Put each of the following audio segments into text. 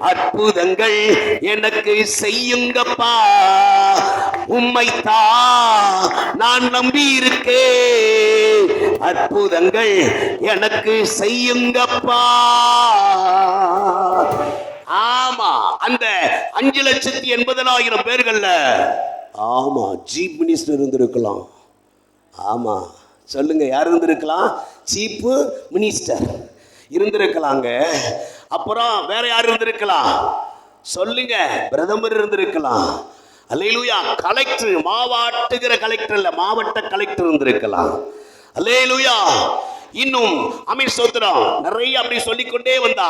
அற்புதங்கள் எனக்கு செய்யுங்கப்பா. உம்மைத்தா நான் நம்பி இருக்கேன் அற்புதங்கள் எனக்கு செய்யுங்கப்பா. ஆமா அந்த அஞ்சு லட்சத்தி எண்பதனாயிரம் பேர்கள்ல. ஆமா சீப் மினிஸ்டர் இருந்திருக்கலாம். ஆமா சொல்லுங்க யார் இருந்திருக்கலாம்? சீப்பு மினிஸ்டர். இருந்திருக்கலாங்க. அப்புறம் வேற யார் இருந்திருக்கலாம்? சொல்லுங்க பிரதமர் இருந்திருக்கலாம். அல்லேலூயா கலெக்டர் மாவாட்டுகிற கலெக்டர் இல்ல மாவட்ட கலெக்டர் இருந்திருக்கலாம். அல்லேலூயா இன்னும் அமீர் சோத்திரம் நிறைய அப்படி சொல்லிக்கொண்டே வந்தா.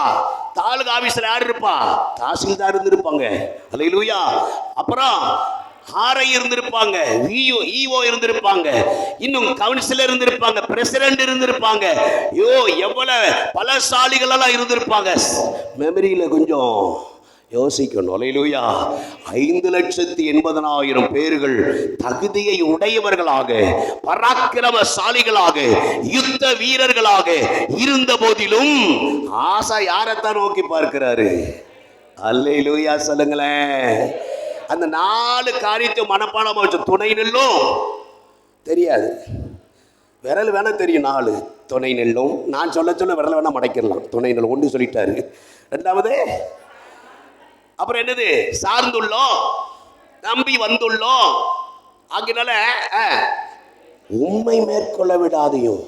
தாலுகா ஆபீஸ்ல யார் இருப்பா? தாசில்தார் இருந்திருப்பாங்க. அல்லேலூயா அப்புறம் ஆர்ஐ இருந்திருப்பாங்க விஓ இஓ இருந்திருப்பாங்க இன்னும் கவுன்சிலர் இருந்திருப்பாங்க பிரசிடென்ட் இருந்திருப்பாங்க. ஐயோ எவ்வளவு பலசாலிகளெல்லாம் இருந்திருப்பாங்க. மெமரியில கொஞ்சம் யோசிக்கணும். அலையிலூயா ஐந்து லட்சத்தி எண்பதனாயிரம் பேர்கள் தகுதியை உடையவர்களாக பராக்கிரமசாலிகளாக யுத்த வீரர்களாக இருந்த போதிலும் ஆசா யாரைத்தான் நோக்கி பார்க்கிறாரு? அல்லையிலூயா சொல்லுங்களேன். அந்த நாலு காரியத்தை மனப்பாடமாக வச்ச துணை நெல்லும். தெரியாது. விரல் வேணால் தெரியும் நாலு. துணை நெல்லும். நான் சொல்ல சொல்ல விரல் வேணால் மடைக்கிடலாம். துணை நெல் ஒன்று சொல்லிட்டாரு. ரெண்டாவது அப்புறம் என்னது? சார்ந்துள்ளோம். நம்பி வந்துள்ளோம். ஆகினால உண்மை மேற்கொள்ள விடாதையும்.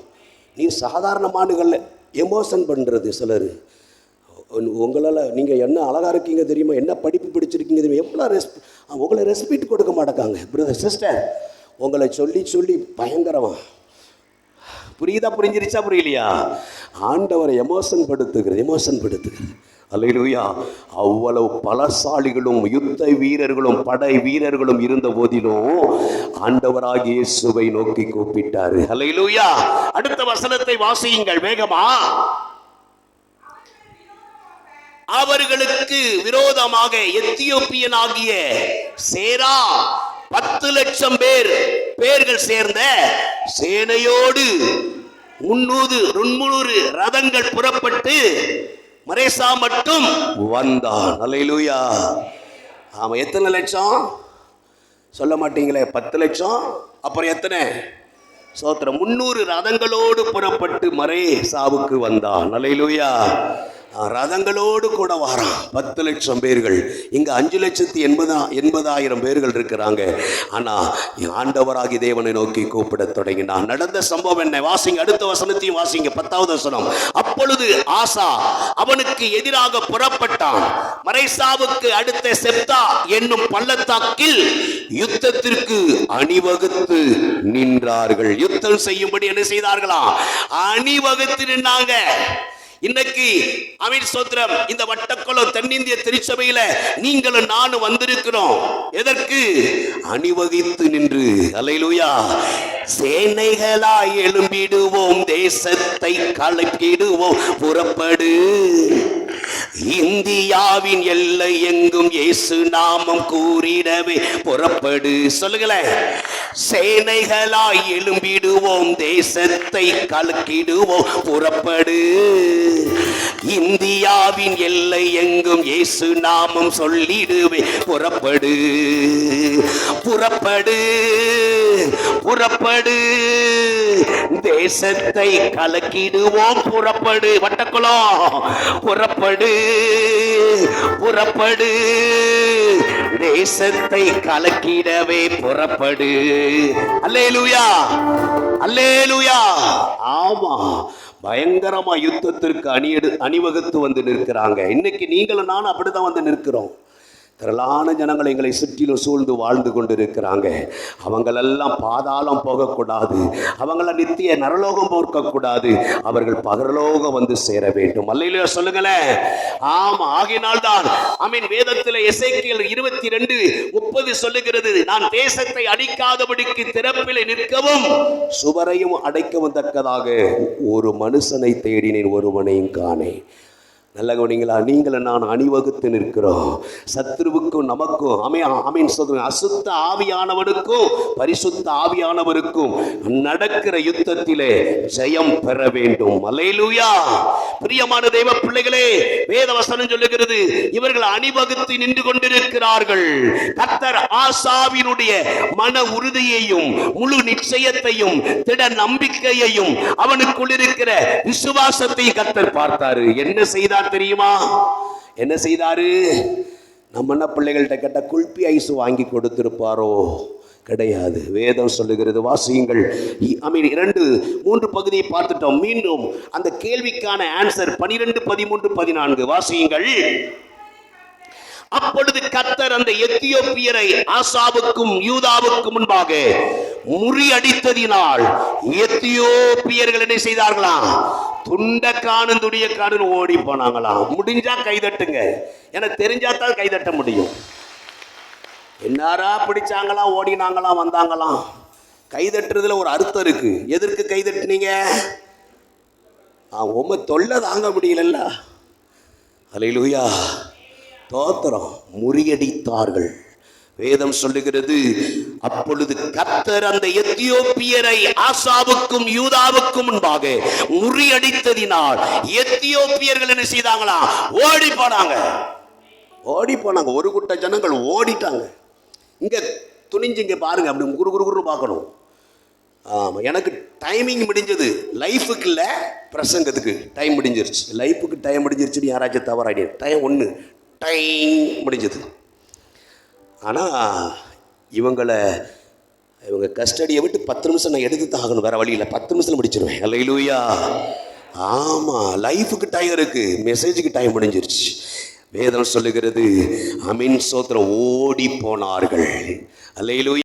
நீ சாதாரணமானுகள் எமோஷன் பண்ணுறது சிலர். உங்களால் நீங்கள் என்ன அழகாக இருக்கீங்க தெரியுமா? என்ன படிப்பு படிச்சிருக்கீங்க தெரியுமா? எவ்வளோ ரெஸ்ப் உங்களை ரெஸ்பெக்ட் கொடுக்க மாட்டேங்காங்க பிரதர் சிஸ்டர் உங்களை சொல்லி சொல்லி பயங்கரமா. புரியுதா புரிஞ்சிருச்சா புரியலையா? ஆண்டவரை எமோஷன் படுத்துகிறது எமோஷன் படுத்துகிறது அல்லேலூயா அவ்வளவு பலசாலிகளும் யுத்த வீரர்களும் படை வீரர்களும் இருந்த போதிலும் ஆண்டவராகிய இயேசுவை நோக்கி கூப்பிட்டாரு. அல்லையிலுயா அடுத்த வசனத்தை வாசியுங்கள் வேகமா. அவர்களுக்கு விரோதமாக எத்தியோப்பியன் ஆகிய சேரா பத்து லட்சம் பேர் பேர்கள் சேர்ந்த சேனையோடு முன்னூறு முன்னூறு ரதங்கள் புறப்பட்டு மரேசா மட்டும் வந்தான் அலையிலூயா ஆமா எத்தனை லட்சம்? சொல்ல மாட்டீங்களே பத்து லட்சம்? அப்புறம் எத்தனை? சோத்திரம் முன்னூறு ரதங்களோடு புறப்பட்டு மரே சாவுக்கு வந்தான் அலையிலூயா ரதங்களோடு கூட வாரான் பத்து லட்சம் பேர்கள். இங்க அஞ்சு லட்சத்தி எண்பதா எண்பதாயிரம் பேர்கள் இருக்கிறாங்க. ஆனா ஆண்டவராகி தேவனை நோக்கி கூப்பிட தொடங்கினான் நடந்த சம்பவம் என்ன? வாசிங்க அடுத்த வசனத்தையும் வாசிங்க. பத்தாவது வசனம். அப்பொழுது ஆசா அவனுக்கு எதிராக புறப்பட்டான். மறைசாவுக்கு அடுத்த செப்தா என்னும் பள்ளத்தாக்கில் யுத்தத்திற்கு அணிவகுத்து நின்றார்கள். யுத்தம் செய்யும்படி என்ன செய்தார்களா? அணிவகுத்து நின்றாங்க இன்னைக்கு அமீர் சோத்திரம் இந்த வட்டக்குளம் தென்னிந்திய திருச்சபையில நீங்களும் நானும் வந்திருக்கிறோம். எதற்கு? அணிவகித்து நின்று. அலையிலுயா சேனைகளாய் எழும்பிடுவோம் தேசத்தை கலக்கிடுவோம். புறப்படு. இந்தியாவின் எல்லை எங்கும் இயேசு நாமம் கூறிடவே. புறப்படு. சொல்லுங்களேன். சேனைகளாய் எழும்பிடுவோம் தேசத்தை கலக்கிடுவோம். புறப்படு. இந்தியாவின் எல்லை எங்கும் இயேசு நாமம் சொல்லிடுவே புறப்படு. புறப்படு. புறப்படு. தேசத்தை கலக்கிடுவோம். புறப்படு. வட்டக்குளம். புறப்படு. புறப்படு. தேசத்தை கலக்கிடவே புறப்படு. அல்லேலூயா அல்லேலூயா. ஆமா பயங்கரமா யுத்தத்திற்கு அணியெடு அணிவகுத்து வந்து நிற்கிறாங்க. இன்னைக்கு நீங்களும் நானும் அப்படிதான் வந்து நிற்கிறோம். திரளான ஜனங்கள் எங்களை சுற்றிலும் சூழ்ந்து வாழ்ந்து கொண்டிருக்கிறாங்க. அவங்களெல்லாம் பாதாளம் போகக்கூடாது. அவங்கள நித்திய நரலோகம் போர்க்கக்கூடாது. அவர்கள் பகரலோகம் வந்து சேர வேண்டும். அல்லையிலோ சொல்லுங்களேன். ஆம் ஆகினால்தான் அமீன் வேதத்தில் எசேக்கியல் இருபத்தி ரெண்டு முப்பது சொல்லுகிறது நான் தேசத்தை அடிக்காதபடிக்கு திறப்பில் நிற்கவும் சுவரையும் அடைக்கவும் தக்கதாக ஒரு மனுஷனை தேடினேன் ஒருவனையும் காணேன். நல்ல கவனிங்களா? நீங்களை நான் அணிவகுத்து நிற்கிறோம். சத்ருவுக்கும் நமக்கும் அமே அமீன் சொல்றேன். அசுத்த ஆவியானவனுக்கும் பரிசுத்த ஆவியானவருக்கும் நடக்கிற யுத்தத்திலே ஜெயம் பெற வேண்டும். அலையிலூயா பிரியமான தெய்வ பிள்ளைகளே வேதவசனம் சொல்லுகிறது இவர்கள் அணிவகுத்து நின்று கொண்டிருக்கிறார்கள். கத்தர் ஆசாவினுடைய மன உறுதியையும் முழு நிச்சயத்தையும் திட நம்பிக்கையையும் அவனுக்குள் இருக்கிற விசுவாசத்தை கத்தர் பார்த்தாரு. என்ன செய்தார்? தெரியுமா? என்ன செய்தாரு? நம்ம என்ன பிள்ளைகள்கிட்ட கேட்ட குல்பி ஐஸ் வாங்கி கொடுத்திருப்பாரோ? கிடையாது. வேதம் சொல்லுகிறது வாசியுங்கள். ஐ மீன் இரண்டு மூன்று பகுதியை பார்த்துட்டோம். மீண்டும் அந்த கேள்விக்கான ஆன்சர் பனிரெண்டு பதிமூன்று பதினான்கு. வாசியுங்கள். அப்பொழுது கத்தர் அந்த எத்தியோப்பியரை ஆசாவுக்கும் யூதாவுக்கும் முன்பாக முறியடித்ததினால் எத்தியோப்பியர்கள் என்ன செய்தார்களாம் துண்ட காணும் துடிய காணும் ஓடி போனாங்களாம் முடிஞ்சா கைதட்டுங்க. எனக்கு தெரிஞ்சா தான் கைதட்ட முடியும். என்னாரா பிடிச்சாங்களாம் ஓடினாங்களாம் வந்தாங்களாம் கைதட்டுறதுல ஒரு அர்த்தம் இருக்கு. எதற்கு கைதட்டுனீங்க? ஆ உம தொல்லை தாங்க முடியலல்ல. அலையிலுயா தோத்திரம். முறியடித்தார்கள். வேதம் சொல்லுகிறது அப்பொழுது கத்தர் அந்த எத்தியோப்பியரை ஆசாவுக்கும் யூதாவுக்கும் முன்பாக முறியடித்ததினால் எத்தியோப்பியர்கள் என்ன செய்தாங்களா? ஓடி போனாங்க. ஓடி போனாங்க. ஒரு கூட்ட ஜனங்கள் ஓடிட்டாங்க. இங்க துணிஞ்சு இங்க பாருங்க அப்படி குரு குரு குரு பார்க்கணும். ஆமாம் எனக்கு டைமிங் முடிஞ்சது. லைஃபுக்கு இல்லை பிரசங்கத்துக்கு டைம் முடிஞ்சிருச்சு. லைஃபுக்கு டைம் முடிஞ்சிருச்சுன்னு யாராச்சும் தவறாடி டைம் ஒன்று டைம் முடிஞ்சது. ஆனால் இவங்களை இவங்க கஸ்டடியை விட்டு பத்து நிமிஷம் நான் எடுத்து தாகணும் வேறு வேற பத்து நிமிஷத்தில் முடிச்சிருவேன். அல்லையிலூயா ஆமாம் லைஃபுக்கு டைம் இருக்கு. மெசேஜுக்கு டைம் முடிஞ்சிருச்சு. வேதம் சொல்லுகிறது அமீன் சோத்திரம் ஓடி போனார்கள். அல்லையிலூயா